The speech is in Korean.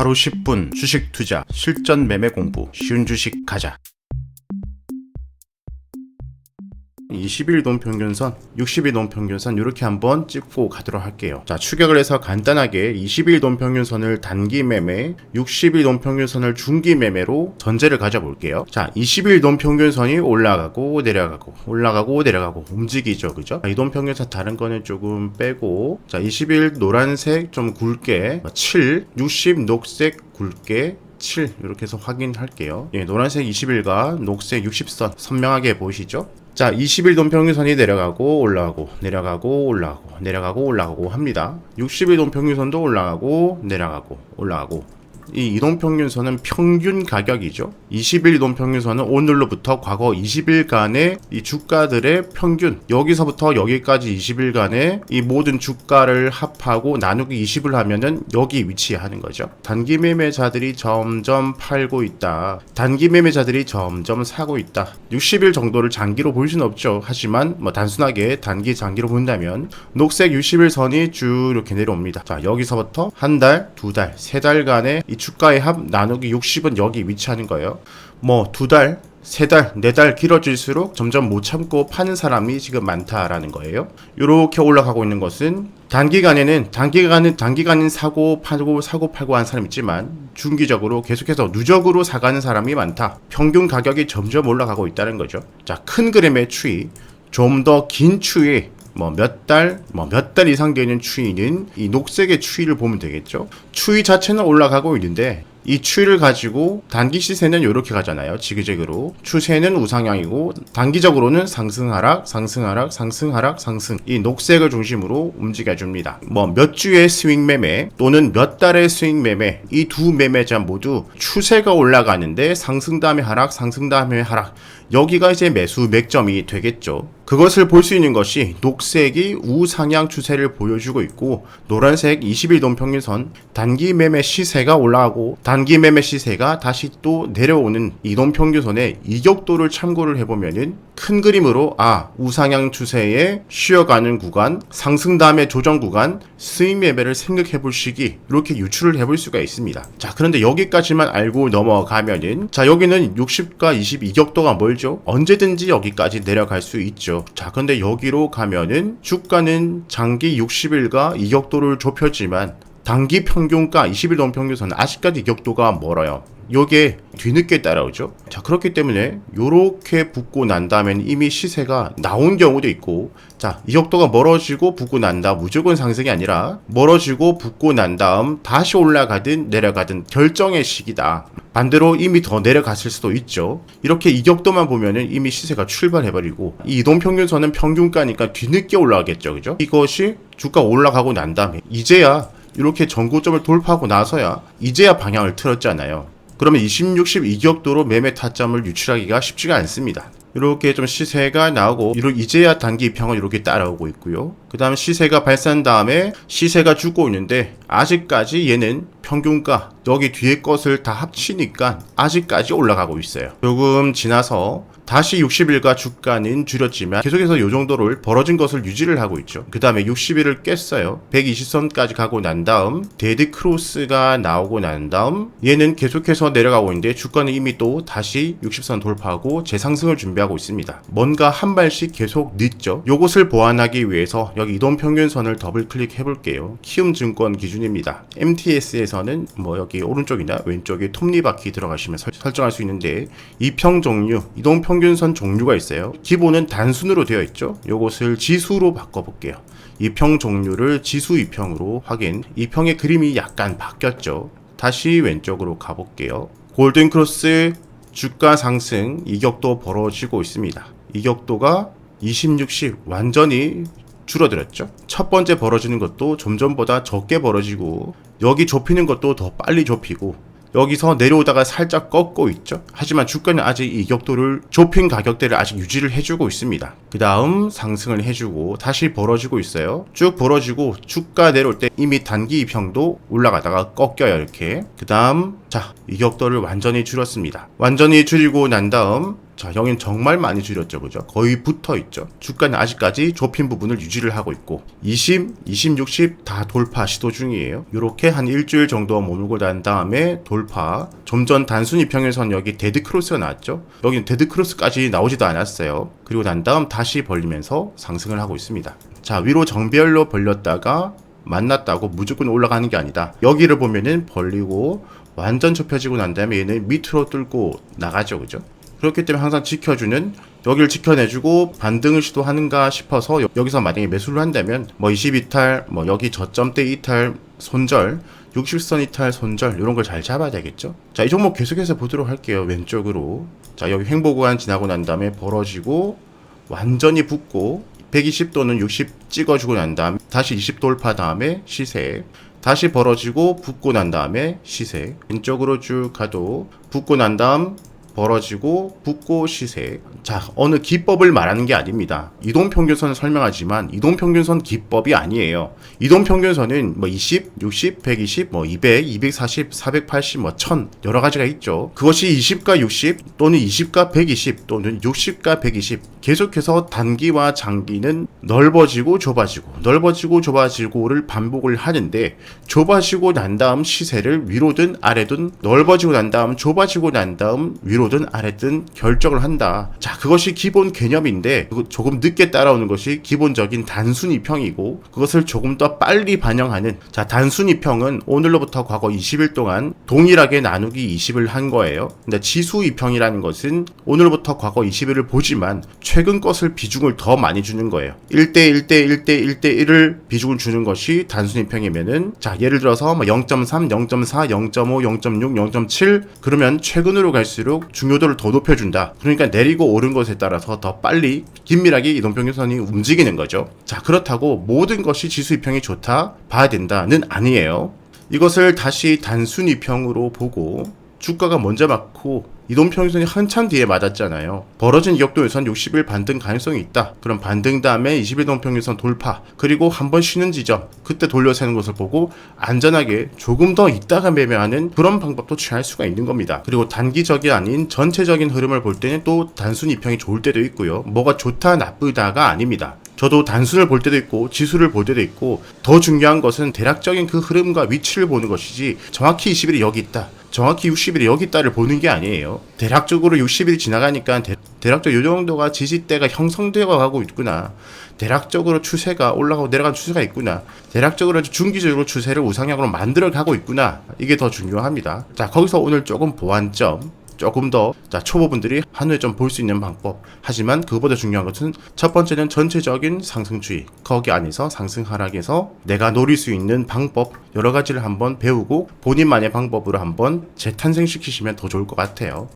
하루 10분 주식 투자 실전 매매 공부 쉬운 주식 가자. 20일 돈평균선, 60일 돈평균선 이렇게 한번 찍고 가도록 할게요. 자, 추격을 해서 간단하게 20일 돈평균선을 단기 매매, 60일 돈평균선을 중기 매매로 전제를 가져볼게요. 자, 20일 돈평균선이 올라가고 내려가고 올라가고 내려가고 움직이죠. 그죠? 이 돈평균선 다른 거는 조금 빼고 자, 20일 노란색 좀 굵게 7, 60 녹색 굵게 7 이렇게 해서 확인할게요. 예, 노란색 20일과 녹색 60선 선명하게 보이시죠? 자, 20일 돈평균선이 내려가고 올라가고 내려가고 올라가고 내려가고 올라가고 합니다. 60일 돈평균선도 올라가고 내려가고 올라가고 이 이동평균선은 평균 가격이죠. 20일 이동평균선은 오늘로부터 과거 20일간의 이 주가들의 평균 여기서부터 여기까지 20일간의 이 모든 주가를 합하고 나누기 20을 하면은 여기 위치하는 거죠. 단기 매매자들이 점점 팔고 있다. 단기 매매자들이 점점 사고 있다. 60일 정도를 장기로 볼 수는 없죠. 하지만 뭐 단순하게 단기 장기로 본다면 녹색 60일 선이 쭉 이렇게 내려옵니다. 자 여기서부터 한 달, 두 달, 세 달간의 이 주가의 합 나누기 60은 여기 위치하는 거예요. 뭐 두 달, 세 달, 네 달 길어질수록 점점 못 참고 파는 사람이 지금 많다라는 거예요. 이렇게 올라가고 있는 것은 단기간에는 단기간은 단기간은 사고 팔고 사고 팔고 하는 사람 있지만 중기적으로 계속해서 누적으로 사가는 사람이 많다. 평균 가격이 점점 올라가고 있다는 거죠. 자, 큰 그림의 추이, 좀 더 긴 추이 뭐 몇 달, 뭐 몇 달 이상 되는 추이는 이 녹색의 추이를 보면 되겠죠. 추이 자체는 올라가고 있는데 이 추이를 가지고 단기 시세는 이렇게 가잖아요. 지그재그로. 추세는 우상향이고 단기적으로는 상승 하락, 상승 하락, 상승 하락, 상승. 이 녹색을 중심으로 움직여 줍니다. 뭐 몇 주의 스윙 매매 또는 몇 달의 스윙 매매 이 두 매매자 모두 추세가 올라가는데 상승 다음에 하락, 상승 다음에 하락. 여기가 이제 매수 맥점이 되겠죠. 그것을 볼 수 있는 것이 녹색이 우상향 추세를 보여주고 있고 노란색 20일 동평균선 단기 매매 시세가 올라가고 단기 매매 시세가 다시 또 내려오는 이동평균선의 이격도를 참고를 해보면은 큰 그림으로 아 우상향 추세에 쉬어가는 구간 상승 다음에 조정 구간 스윙 매매를 생각해 볼 시기 이렇게 유출을 해볼 수가 있습니다. 자 그런데 여기까지만 알고 넘어가면은 자 여기는 60과 20 이격도가 멀죠. 언제든지 여기까지 내려갈 수 있죠. 자 근데 여기로 가면은 주가는 장기 60일과 이격도를 좁혔지만 단기 평균가 20일 동 평균선은 아직까지 이격도가 멀어요. 요게 뒤늦게 따라오죠. 자, 그렇기 때문에 요렇게 붙고 난 다음엔 이미 시세가 나온 경우도 있고, 자, 이 격도가 멀어지고 붙고 난 다음 무조건 상승이 아니라 멀어지고 붙고 난 다음 다시 올라가든 내려가든 결정의 시기다. 반대로 이미 더 내려갔을 수도 있죠. 이렇게 이 격도만 보면은 이미 시세가 출발해버리고, 이 이동 평균선은 평균가니까 뒤늦게 올라가겠죠. 그죠? 이것이 주가 올라가고 난 다음에 이제야 이렇게 전고점을 돌파하고 나서야 이제야 방향을 틀었잖아요. 그러면 20, 60 이격도로 매매 타점을 유출하기가 쉽지가 않습니다. 이렇게 좀 시세가 나오고 이제야 단기 입평은 이렇게 따라오고 있고요. 그 다음 시세가 발산 다음에 시세가 죽고 있는데 아직까지 얘는 평균가 여기 뒤에 것을 다 합치니까 아직까지 올라가고 있어요. 조금 지나서 다시 60일과 주가는 줄였지만 계속해서 이 정도를 벌어진 것을 유지를 하고 있죠. 그 다음에 60일을 깼어요. 120선까지 가고 난 다음 데드 크로스가 나오고 난 다음 얘는 계속해서 내려가고 있는데 주가는 이미 또 다시 60선 돌파하고 재상승을 준비하고 있습니다. 뭔가 한 발씩 계속 늦죠. 요것을 보완하기 위해서 여기 이동 평균선을 더블 클릭해 볼게요. 키움증권 기준입니다. MTS에서는 뭐 여기 오른쪽이나 왼쪽에 톱니바퀴 들어가시면 설, 설정할 수 있는데 이평 종류, 이동 평균선 종류가 있어요. 기본은 단순으로 되어 있죠. 요것을 지수로 바꿔 볼게요. 이평 종류를 지수 이평으로 확인. 이평의 그림이 약간 바뀌었죠. 다시 왼쪽으로 가볼게요. 골든 크로스 주가 상승 이격도 벌어지고 있습니다. 이격도가 26씩 완전히 줄어들었죠. 첫 번째 벌어지는 것도 점점보다 적게 벌어지고 여기 좁히는 것도 더 빨리 좁히고 여기서 내려오다가 살짝 꺾고 있죠. 하지만 주가는 아직 이 격도를 좁힌 가격대를 아직 유지를 해주고 있습니다. 그 다음 상승을 해주고 다시 벌어지고 있어요. 쭉 벌어지고 주가 내려올 때 이미 단기 입형도 올라가다가 꺾여요 이렇게. 그 다음 자 이 격도를 완전히 줄였습니다. 완전히 줄이고 난 다음 자, 여긴 정말 많이 줄였죠. 그죠? 거의 붙어 있죠. 주가는 아직까지 좁힌 부분을 유지를 하고 있고 20, 20, 60 다 돌파 시도 중이에요. 이렇게 한 일주일 정도 머물고 난 다음에 돌파. 좀 전 단순히 평행선 여기 데드 크로스가 나왔죠. 여기는 데드 크로스까지 나오지도 않았어요. 그리고 난 다음 다시 벌리면서 상승을 하고 있습니다. 자, 위로 정배열로 벌렸다가 만났다고 무조건 올라가는 게 아니다. 여기를 보면은 벌리고 완전 좁혀지고 난 다음에 얘는 밑으로 뚫고 나가죠. 그죠? 그렇기 때문에 항상 지켜주는 여기를 지켜내주고 반등을 시도하는가 싶어서 여- 여기서 만약에 매수를 한다면 뭐 22탈 뭐 여기 저점대 이탈 손절 60선 이탈 손절 이런 걸 잘 잡아야 되겠죠? 자 이 종목 계속해서 보도록 할게요 왼쪽으로. 자 여기 횡보 구간 지나고 난 다음에 벌어지고 완전히 붙고 120 또는 60 찍어주고 난 다음에 다시 20 돌파 다음에 시세 다시 벌어지고 붙고 난 다음에 시세. 왼쪽으로 쭉 가도 붙고 난 다음 벌어지고 붙고 시세. 자, 어느 기법을 말하는 게 아닙니다. 이동 평균선을 설명하지만 이동 평균선 기법이 아니에요. 이동 평균선은 뭐 20, 60, 120, 뭐 200, 240, 480, 뭐 1000 여러 가지가 있죠. 그것이 20과 60 또는 20과 120 또는 60과 120 계속해서 단기와 장기는 넓어지고 좁아지고 넓어지고 좁아지고를 반복을 하는데 좁아지고 난 다음 시세를 위로든 아래든 넓어지고 난 다음 좁아지고 난 다음 위로 든 아래든 결정을 한다. 자, 그것이 기본 개념인데 조금 늦게 따라오는 것이 기본적인 단순히 평이고 그것을 조금 더 빨리 반영하는 자, 단순히 평은 오늘로부터 과거 20일 동안 동일하게 나누기 20을 한 거예요. 근데 지수 이평이라는 것은 오늘부터 과거 20일을 보지만 최근 것을 비중을 더 많이 주는 거예요. 1대 1대 1대 1대 1을 비중을 주는 것이 단순히 평이면은 자, 예를 들어서 뭐 0.3, 0.4, 0.5, 0.6, 0.7 그러면 최근으로 갈수록 중요도를 더 높여준다. 그러니까 내리고 오른 것에 따라서 더 빨리 긴밀하게 이동평균선이 움직이는 거죠. 자, 그렇다고 모든 것이 지수 이평이 좋다 봐야 된다는 아니에요. 이것을 다시 단순히 평으로 보고 주가가 먼저 맞고 이동평균선이 한참 뒤에 맞았잖아요. 벌어진 이격도에선 60일 반등 가능성이 있다. 그럼 반등 다음에 20일 동평균선 돌파 그리고 한 번 쉬는 지점 그때 돌려 세는 것을 보고 안전하게 조금 더 있다가 매매하는 그런 방법도 취할 수가 있는 겁니다. 그리고 단기적이 아닌 전체적인 흐름을 볼 때는 또 단순 이평이 좋을 때도 있고요. 뭐가 좋다 나쁘다가 아닙니다. 저도 단순을 볼 때도 있고 지수를 볼 때도 있고 더 중요한 것은 대략적인 그 흐름과 위치를 보는 것이지 정확히 20일이 여기 있다. 정확히 60일이 여기 있다를 보는 게 아니에요. 대략적으로 60일이 지나가니까 대, 대략적으로 이 정도가 지지대가 형성되어 가고 있구나. 대략적으로 추세가 올라가고 내려가는 추세가 있구나. 대략적으로 중기적으로 추세를 우상향으로 만들어 가고 있구나. 이게 더 중요합니다. 자, 거기서 오늘 조금 보완점. 조금 더 자, 초보분들이 한눈에 좀 볼 수 있는 방법. 하지만 그보다 중요한 것은 첫 번째는 전체적인 상승주의. 거기 안에서 상승 하락에서 내가 노릴 수 있는 방법 여러 가지를 한번 배우고 본인만의 방법으로 한번 재탄생시키시면 더 좋을 것 같아요.